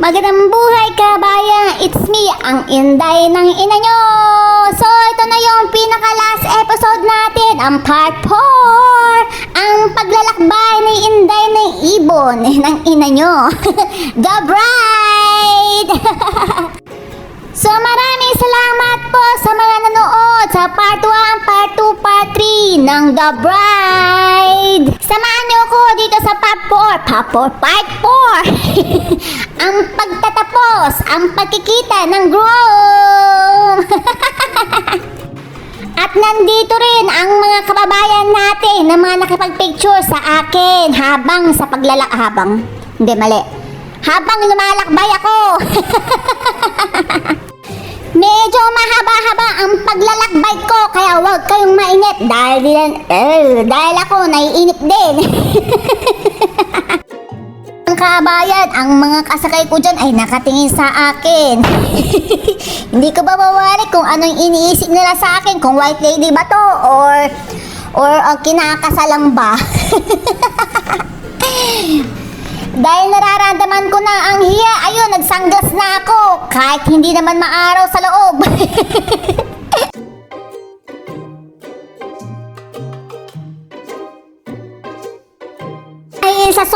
Magandang buhay kabayan! It's me, ang inday ng ina nyo! So, ito na yung pinaka-last episode natin, ang part 4! Ang paglalakbay ni inday ng ibon ng ina nyo! The Bride! so, maraming salamat po sa mga sa part 1, part 2, part 3 ng The Bride! Samahan niyo ko dito sa part 4, part 4, part 4! ang pagtatapos, ang pagkikita ng groom! At nandito rin ang mga kababayan natin na mga nakipagpicture sa akin habang sa paglalak... Habang? Hindi, mali. Habang lumalakbay ako! Ang paglalakbay ko kaya huwag kayong mainip dahil, din, eh, dahil ako naiinip din. ang kabayan, ang mga kasakay ko dyan ay nakatingin sa akin. Hindi ko ba mawari kung anong iniisip nila sa akin, kung white lady ba to or or uh, kinakasalang ba. Dahil nararamdaman ko na ang hiya, ayun, nagsanggas na ako. Kahit hindi naman maaraw sa loob.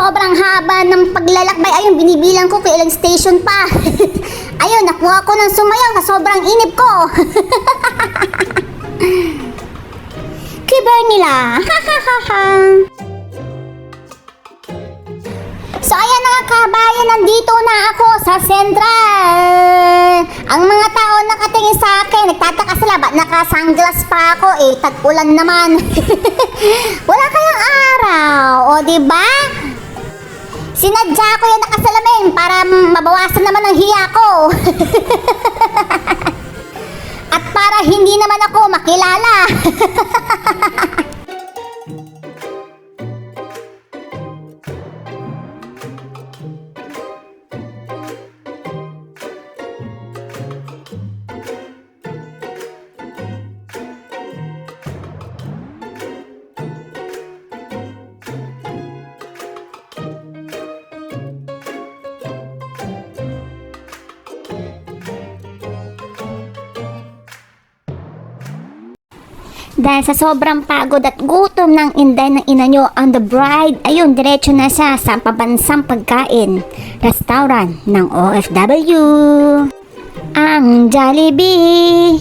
Sobrang haba ng paglalakbay, ayun, binibilang ko kung ilang station pa. ayun, nakuha ko ng sumayaw sa sobrang inip ko. Kibar nila. So ayan na kabayan, nandito na ako sa Central. Ang mga tao nakatingin sa akin, nagtataka sila, ba't naka-sunglass pa ako eh, tag-ulan naman. Wala kayang araw, o ba? Sinadya ko yung nakasalamin para mabawasan naman ang hiya ko. At para hindi naman ako makilala. Dahil sa sobrang pagod at gutom ng inday ng ina nyo on the bride, ayun, diretso na siya sa pabansang pagkain, restaurant ng OFW. Ang Jollibee.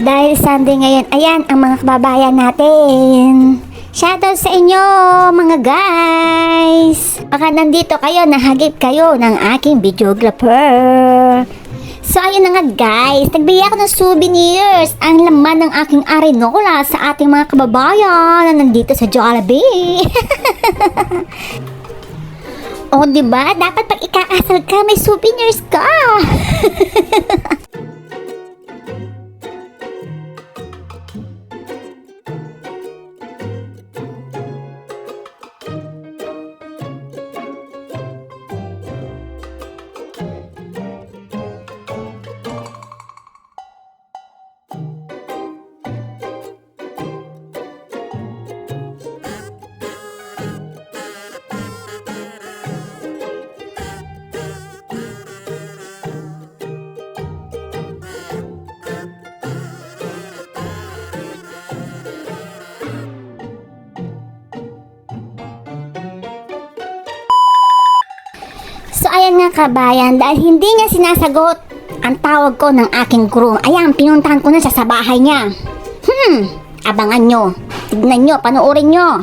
Dahil Sunday ngayon, ayan ang mga kababayan natin. Shoutout sa inyo, mga guys! Baka nandito kayo, nahagip kayo ng aking videographer. So ayun na nga guys, nagbigay ako ng souvenirs ang laman ng aking arenola sa ating mga kababayan na nandito sa Jollibee. o di ba? Dapat pag ikakasal ka, may souvenirs ka. So ayan nga kabayan, dahil hindi niya sinasagot ang tawag ko ng aking groom, ayan, pinuntahan ko na siya sa bahay niya. Hmm, abangan nyo. Tignan nyo, panoorin nyo.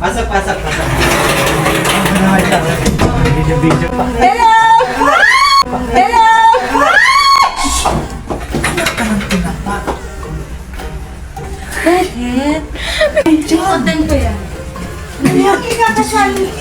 Pasok, pasok, pasok. Video-video pa. Hello! Hello! Bakit? Content ko yan. Yung ikakasal, Brian!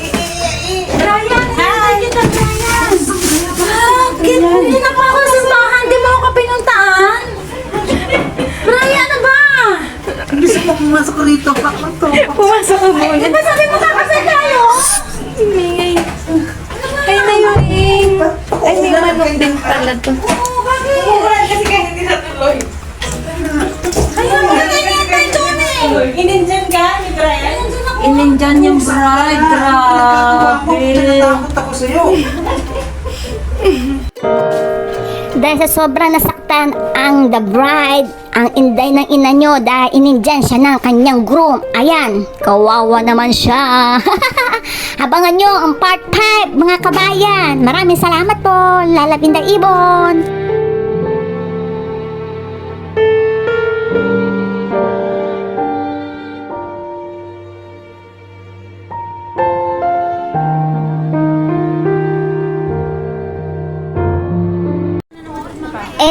Pala to. Umuulan kasi kaya hindi natuloy. Ayun, ganyan tayo doon eh. Inindyan ka ni Brian? Inindyan yung bride. Grabe. Takot ako sa'yo. Dahil sa sobrang nasaktan ang the bride, ang inday ng ina nyo dahil inindyan siya ng kanyang groom. Ayan, kawawa naman siya. Abangan nyo ang part 5, mga kabayan. Maraming salamat po, Lalabinda Ibon.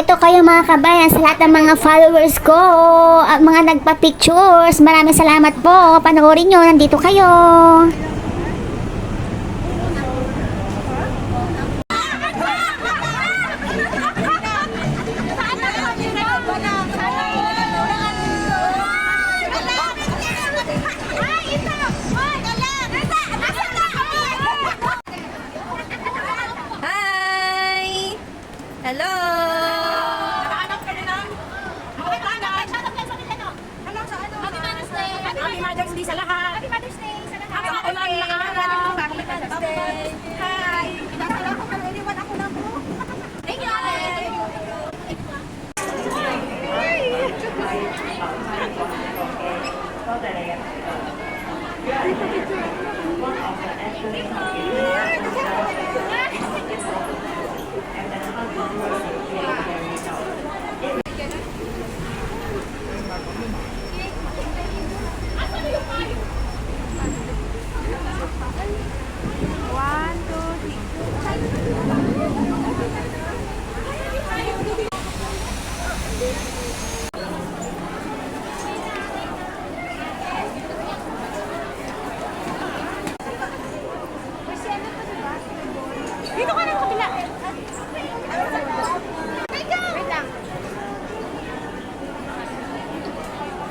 Eto kayo mga kabayan sa lahat ng mga followers ko at mga nagpa-pictures. Maraming salamat po. Panoorin nyo, nandito kayo. Happy Mother's Day sa lahat. Happy Mother's Day sa lahat. Happy Mother's Day. Hi. Dasala ko pero iniwan ako po. Thank you, ka na sa kabila. Wait lang.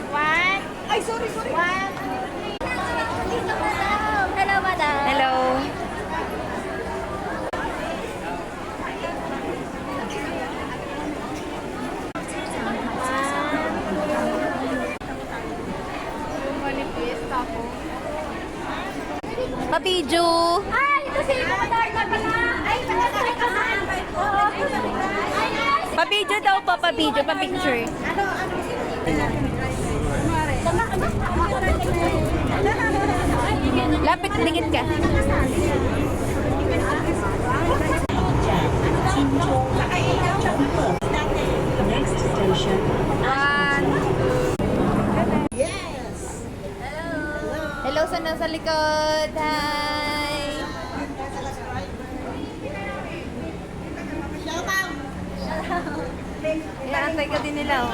One. Ay, sorry, sorry. One. Hello, madam. Hello! Papiju! Ay, ito si Papiju daw po, papiju, papicture. Lapit, dikit ka. One, Hello sa nasa likod. Hi. Inaantay ka din nila. Oh.